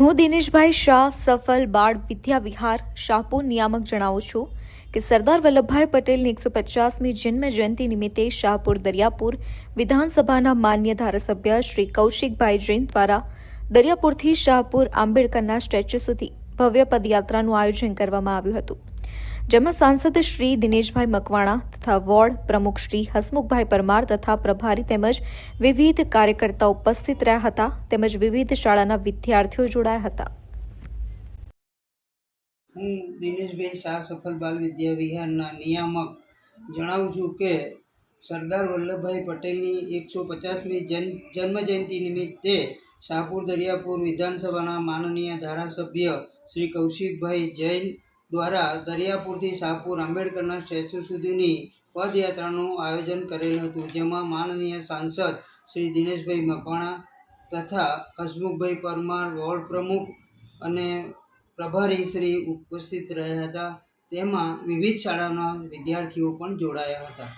હું દિનેશભાઈ શાહ, સફલ, બાળ, વિદ્યા વિહાર, શાહપુર નિયામક જણાવું છું કે સરદાર વલ્લભભાઈ પટેલની એકસો પચાસમી જન્મ જયંતિ નિમિત્તે શાહપુર દરિયાપુર વિધાનસભાના માન્ય ધારાસભ્ય શ્રી કૌશિકભાઈ જૈન દ્વારા દરિયાપુરથી શાહપુર આંબેડકરના સ્ટેચ્યુ સુધી ભવ્ય પદયાત્રાનું આયોજન કરવામાં આવ્યું હતું. જેમાં સાંસદ શ્રી દિનેશભાઈ મકવાણા તથા વોર્ડ પ્રમુખ શ્રી હસમુખભાઈ પરમાર તથા પ્રભારી તેમજ વિવિધ કાર્યકર્તાઓ ઉપસ્થિત રહ્યા હતા. તેમજ વિવિધ શાળાના વિદ્યાર્થીઓ જોડાયા હતા. હું દિનેશભાઈ શાહ સફલ બાલ વિદ્યા વિહારના નિયામક. જણાવું છું કે સરદાર વલ્લભભાઈ પટેલની એકસો પચાસમી જન્મ જન્મજયંતિ નિમિત્તે શાહપુર દરિયાપુર વિધાનસભાના માનનીય ધારાસભ્ય શ્રી કૌશિકભાઈ જૈન દ્વારા દરિયાપુરથી શાહપુર આંબેડકરના સ્ટેચ્યુ સુધીની પદયાત્રાનું આયોજન કરેલ હતું, જેમાં માનનીય સાંસદ શ્રી દિનેશભાઈ મકવાણા તથા હસમુખભાઈ પરમાર, વોર્ડ પ્રમુખ અને પ્રભારી શ્રી ઉપસ્થિત રહ્યા હતા. તેમાં વિવિધ શાળાના વિદ્યાર્થીઓ પણ જોડાયા હતા.